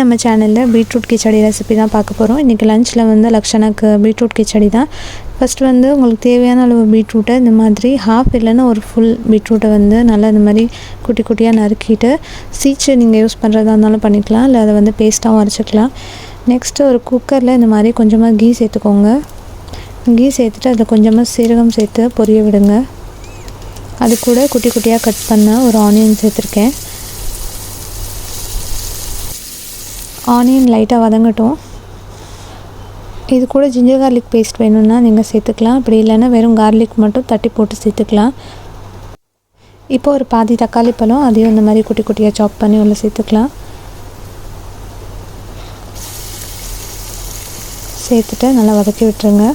நம்ம சேனலில் beetroot khichdi recipe தான் பார்க்க போகிறோம் இன்றைக்கி லஞ்சில் வந்து லக்ஷனாக்கு பீட்ரூட் கிச்சடி தான். ஃபஸ்ட்டு வந்து உங்களுக்கு தேவையான அளவு பீட்ரூட்டை இந்த மாதிரி ஹாஃப் இல்லைன்னா ஒரு ஃபுல் பீட்ரூட்டை வந்து நல்லா இந்த மாதிரி குட்டி குட்டியாக நறுக்கிட்டு சீச்சு நீங்கள் யூஸ் பண்ணுறதா இருந்தாலும் பண்ணிக்கலாம். இல்லை அதை வந்து பேஸ்ட்டாகவும் அரைச்சிக்கலாம். நெக்ஸ்ட்டு ஒரு குக்கரில் இந்த மாதிரி கொஞ்சமாக கீ சேர்த்துக்கோங்க. கீ சேர்த்துட்டு அதில் கொஞ்சமாக சீரகம் சேர்த்து பொரிய விடுங்க. அது கூட குட்டி குட்டியாக கட் பண்ண ஒரு ஆனியன் சேர்த்துருக்கேன். ஆனியன் லைட்டாக வதங்கட்டும். இது கூட ஜிஞ்சர் கார்லிக் பேஸ்ட் வேணும்னா நீங்கள் சேர்த்துக்கலாம். அப்படி இல்லைன்னா வெறும் கார்லிக் மட்டும் தட்டி போட்டு சேர்த்துக்கலாம். இப்போ ஒரு பாதி தக்காளி பழம் அதையும் இந்த மாதிரி குட்டி குட்டியாக சாப் பண்ணி உள்ளே சேர்த்துக்கலாம். சேர்த்துட்டு நல்லா வதக்கி விட்டுருங்க.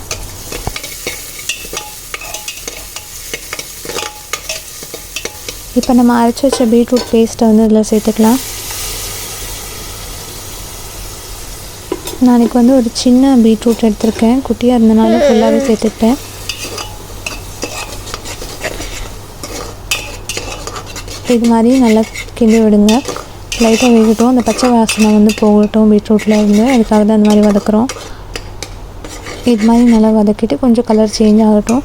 இப்போ நம்ம அரைச்சி வச்ச பீட்ரூட் பேஸ்ட்டை வந்து இதில் சேர்த்துக்கலாம். நாளைக்கு வந்து ஒரு சின்ன பீட்ரூட் எடுத்திருக்கேன். குட்டியாக இருந்தனால ஃபுல்லாகவே சேர்த்துக்கிட்டேன் இது மாதிரி நல்லா கிண்டி விடுங்க. லைட்டாக வேகட்டும். அந்த பச்சை வாசனை வந்து போகட்டும் பீட்ரூட்டில் இருந்து. அதுக்காக தான் அந்த மாதிரி வதக்குறோம். இது மாதிரி நல்லா வதக்கிட்டு கொஞ்சம் கலர் சேஞ்ச் ஆகட்டும்.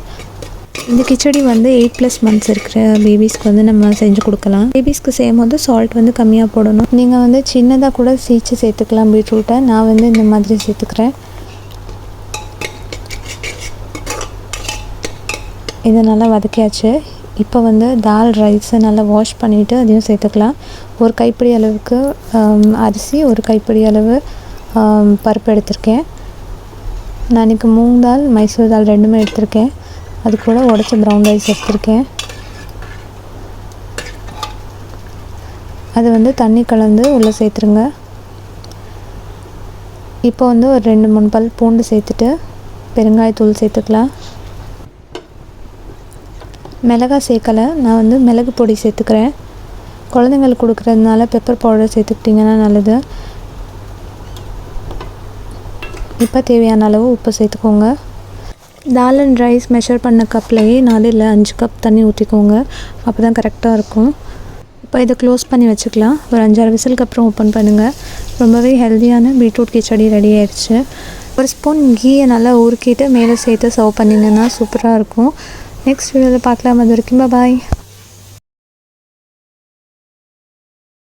இந்த கிச்சடி வந்து எயிட் ப்ளஸ் மந்த்ஸ் இருக்கிற பேபிஸ்க்கு வந்து நம்ம செஞ்சு கொடுக்கலாம். பேபிஸ்க்கு செய்யும் போது சால்ட் வந்து கம்மியாக போடணும். நீங்கள் வந்து சின்னதாக கூட சீச்சு சேர்த்துக்கலாம் பீட்ரூட்டை. நான் வந்து இந்த மாதிரி சேர்த்துக்கிறேன். இதை நல்லா வதக்கியாச்சு. இப்போ வந்து தால் ரைஸை நல்லா வாஷ் பண்ணிவிட்டு அதையும் சேர்த்துக்கலாம். ஒரு கைப்பிடி அளவுக்கு um, அரிசி ஒரு கைப்பிடி அளவு um, பருப்பு எடுத்திருக்கேன். நான் இன்றைக்கி மூங் தால் மைசூர் தால் ரெண்டுமே எடுத்திருக்கேன். அது கூட உடச்ச ப்ரௌன் ரைஸ் எடுத்திருக்கேன். அது வந்து தண்ணி கலந்து உள்ளே சேர்த்துருங்க. இப்போ வந்து ஒரு ரெண்டு மூணு பல் பூண்டு சேர்த்துட்டு பெருங்காயத்தூள் சேர்த்துக்கலாம். மிளகாய் சேர்க்கலை நான் வந்து மிளகு பொடி சேர்த்துக்கிறேன். குழந்தைங்களுக்கு கொடுக்குறதுனால பெப்பர் பவுடர் சேர்த்துக்கிட்டிங்கன்னா நல்லது. இப்போ தேவையான அளவு உப்பு சேர்த்துக்கோங்க. தால் அண்ட் ரைஸ் மெஷர் பண்ண கப்லேயே நாலு இல்லை அஞ்சு கப் தண்ணி ஊற்றிக்கோங்க அப்போ தான் கரெக்டாக இருக்கும். இப்போ இதை க்ளோஸ் பண்ணி வச்சுக்கலாம். ஒரு அஞ்சாறு விசிலுக்கு அப்புறம் ஓப்பன் பண்ணுங்கள் ரொம்பவே ஹெல்த்தியான பீட்ரூட் கிச்சடி ரெடி ஆயிடுச்சு. ஒரு ஸ்பூன் கீயை நல்லா உருக்கிட்டு மேலே சேர்த்து சர்வ் பண்ணிங்கன்னா சூப்பராக இருக்கும். நெக்ஸ்ட் வீடியோவில் பார்க்கலாம். அது வரைக்கும் பாய்